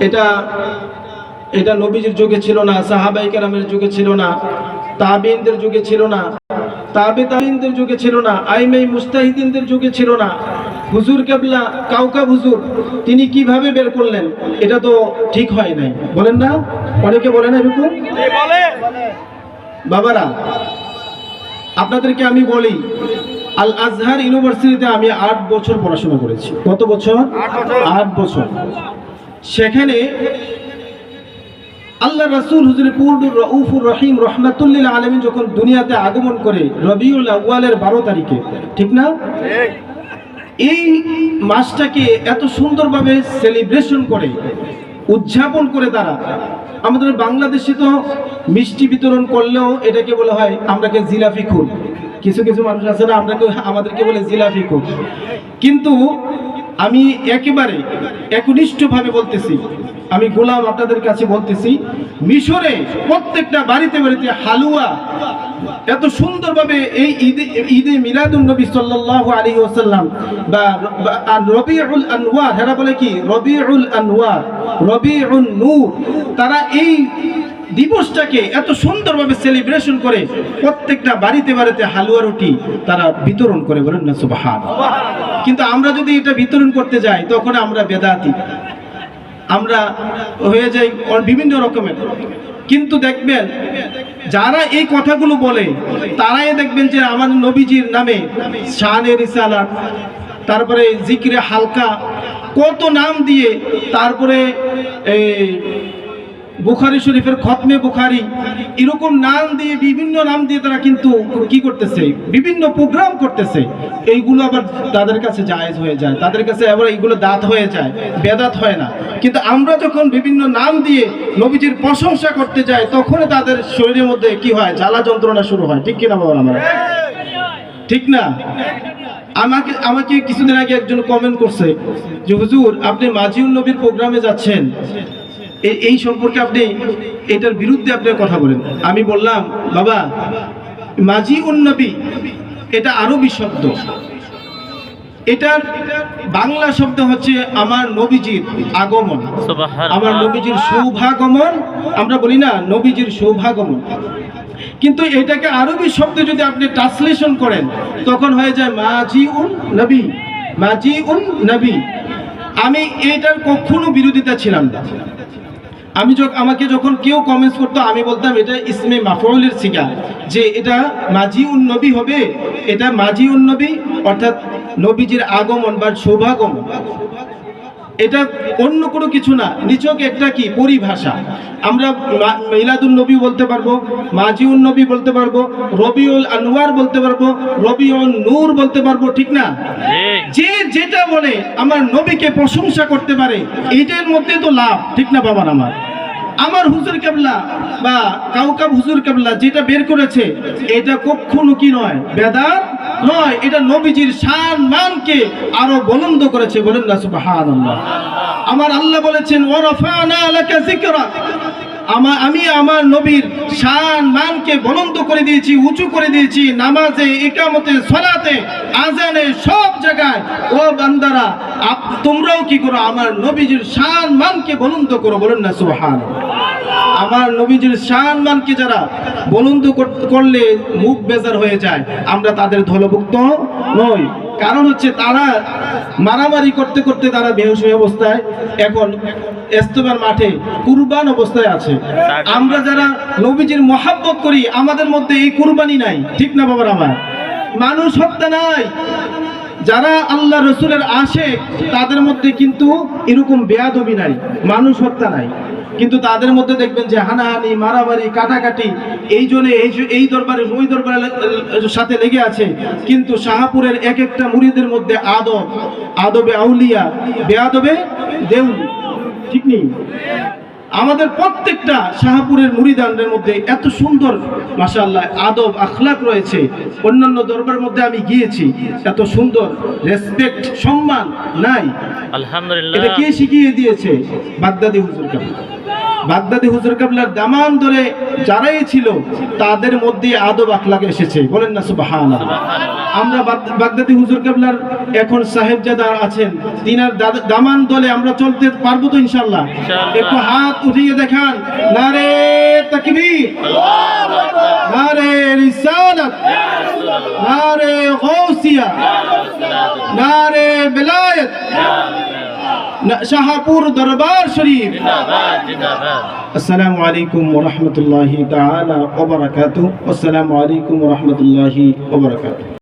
এটা এটা নবীজির যুগে ছিল না সাহাবাই কেরামের যুগে ছিল না তাবিনদের যুগে ছিল না তাবে তাবিনদের যুগে ছিল না আইমাই মুস্তাহিদিনদের যুগে ছিল না। হুজুর কেবলা কাউকা হুজুর তিনি কীভাবে বের করলেন? এটা তো ঠিক হয় নাই। বলেন না? অনেকে বলে না এরকম? বাবারা আপনাদেরকে আমি বলি আল আজহার ইউনিভার্সিটিতে আমি আট বছর পড়াশোনা করেছি। কত বছর। আট বছর। সেখানে আল্লাহ রাসূল হুজুর পূর্ণুর রউফুর রহিম রহমাতুল্লিল আলমিন যখন দুনিয়াতে আগমন করে রবিউল আউয়ালের বারো তারিখে, ঠিক না? এই মাসটাকে এত সুন্দরভাবে সেলিব্রেশন করে, উদযাপন করে তারা। আমাদের বাংলাদেশে তো মিষ্টি বিতরণ করলেও এটাকে বলা হয় আমরাকে জিলাফি খুন। কিছু কিছু মানুষ আছে না আমরাকে আমাদেরকে বলে জিলাফি খুন। কিন্তু আমি একেবারে একনিষ্ঠভাবে বলতেছি, আমি গোলাম আপনাদের কাছে বলতেছি, মিশরে প্রত্যেকটা বাড়িতে বাড়িতে হালুয়া এত সুন্দরভাবে এই ঈদে ঈদে মিলাদুন নবী আলাইহি ওয়াসাল্লাম বা বা- আর রবিউল আনওয়ার এরা বলে কি? রবি রবিউল আনওয়ার, রবিউন নূর, তারা এই দিবসটাকে এত সুন্দরভাবে সেলিব্রেশন করে প্রত্যেকটা বাড়িতে বাড়িতে হালুয়া রুটি তারা বিতরণ করে বলেন না, সুবহান। কিন্তু আমরা যদি এটা বিতরণ করতে যাই, তখন আমরা বেদাতি। আমরা হয়ে যাই বিভিন্ন রকমের। কিন্তু দেখবেন, যারা এই কথাগুলো বলে, তারাই দেখবেন যে আমার নবীজির নামে শানের ইসালাত তারপরে জিকিরে হালকা, কত নাম দিয়ে তারপরে এই বুখারি শরীফের খতমে বুখারি, এরকম নাম দিয়ে, বিভিন্ন নাম দিয়ে তারা কিন্তু কি করতেছে, বিভিন্ন প্রোগ্রাম করতেছে। এইগুলো আবার তাদের কাছে জায়েজ হয়ে যায়, তাদের কাছে আবার এইগুলো দাঁত হয়ে যায়, বেদাত হয় না। কিন্তু আমরা যখন বিভিন্ন নাম দিয়ে নবীজির প্রশংসা করতে যাই তখন তাদের শরীরের মধ্যে কি হয়, জ্বালা যন্ত্রণা শুরু হয়। ঠিক কিনা বাবা আমরা ঠিক না? আমাকে আমাকে কিছুদিন আগে একজন কমেন্ট করছে যে, হুজুর, আপনি মাজিউল নবীর প্রোগ্রামে যাচ্ছেন। এই এই সম্পর্কে আপনি এটার বিরুদ্ধে আপনি কথা বলেন। আমি বললাম বাবা মাজি উন্নবী এটা আরবি শব্দ। এটার বাংলা শব্দ হচ্ছে আমার নবীজির আগমন। আমার নবীজির সৌভাগমন আমরা বলি না নবীজির সৌভাগমন। কিন্তু এটাকে আরবি শব্দ যদি আপনি ট্রান্সলেশন করেন তখন হয়ে যায় মাজি উন নবী মাজি উন নবী। আমি এটার কখনো বিরোধিতা ছিলাম না। আমি যখন আমাকে যখন কেউ কমেন্টস করতো আমি বলতাম এটা ইসমে মাফউলের সিগা। যে এটা মাঝি উন্নবী হবে এটা মাঝি উন্নবী অর্থাৎ নবীজির আগমন বা সৌভাগমন এটা অন্য কোনো কিছু না নিচক একটা কি? পরিভাষা। আমরা মা- মিলাদুন নবী বলতে পারব মাজিউন নবী বলতে পারব রবিউল আনোয়ার বলতে পারব রবিউল নূর বলতে পারব ঠিক না? যে যেটা বলে আমার নবীকে প্রশংসা করতে পারে এইটার মধ্যে তো লাভ ঠিক না বাবার আমার? আমার হুজুর কেবলা বা কাউকাব হুজুর কেবলা যেটা বের করেছে, এটা কখনো কি নয়? বেদাত নয়, এটা নবীজির শান মানকে আরও বলন্দ করেছে বলেন না আমার আল্লাহ বলেছেন ওয়ারাফানা আলাকা যিকরা। আমার আমি আমার নবীর শান, মানকে বলন্দ করে দিয়েছি, উঁচু করে দিয়েছি, নামাজে, একামতে, সলাতে, আজানে, সব জায়গায়। ও বান্দারা তোমরাও কি করো? আমার নবীজির শান, মানকে বলন্দ করো, বলেন না সুবহান আমার নবীজির শান, মানকে যারা বলন্দ কর- করলে মুখ বেজার হয়ে যায়, আমরা তাদের ধলভুক্ত নই। কারণ হচ্ছে তারা মারামারি করতে করতে তারা বেহসী অবস্থায়। এখন এস্তবার মাঠে কুরবান অবস্থায় আছে। আমরা যারা নবীজির মহাব্বত করি আমাদের মধ্যে এই কুরবানি নাই। ঠিক না বাবার আমার? মানুষ হত্যা নাই। যারা আল্লাহ রসুলের আসে তাদের মধ্যে কিন্তু এরকম বেয়াদবি নাই। মানুষ হত্যা নাই। কিন্তু তাদের মধ্যে দেখবেন যে হানাহানি মারামারি কাটাকাটি এই জন্য এই এই দরবারে ওই দরবারের সাথে লেগে আছে। কিন্তু শাহাপুরের এক একটা মুড়িদের মধ্যে আদব আদবে আউলিয়া বেয়াদবে দেউল। ঠিক নেই? আমাদের প্রত্যেকটা শাহপুরের মুড়িদানদের মধ্যে এত সুন্দর মাশাআল্লাহ আদব আখলাক রয়েছে। অন্যান্য দরবার মধ্যে আমি গিয়েছি এত সুন্দর রেসপেক্ট সম্মান নাই। আলহামদুলিল্লাহ। এটা কে শিখিয়ে দিয়েছে? বাগদাদি হুজুর কেবলা বাগদাদি হুজুর কাবলার দামান ধরে যারাই ছিল তাদের মধ্যে আদব আখলাক এসেছে। বলেন না সুবাহান আমরা বাগদাদি হুজুর কাবলার এখন সাহেবজাদা আছেন। তিনার দামান দলে আমরা চলতে পারব তো ইনশাল্লাহ একটু হাত উঠিয়ে দেখান। নারে তাকবীর। নারে রিসালাত। নারে গৌসিয়া। না- شاہپور دربار شریف السلام علیکم ورحمت اللہ تعالی وبرکاتہ السلام علیکم ورحمت اللہ وبرکاتہ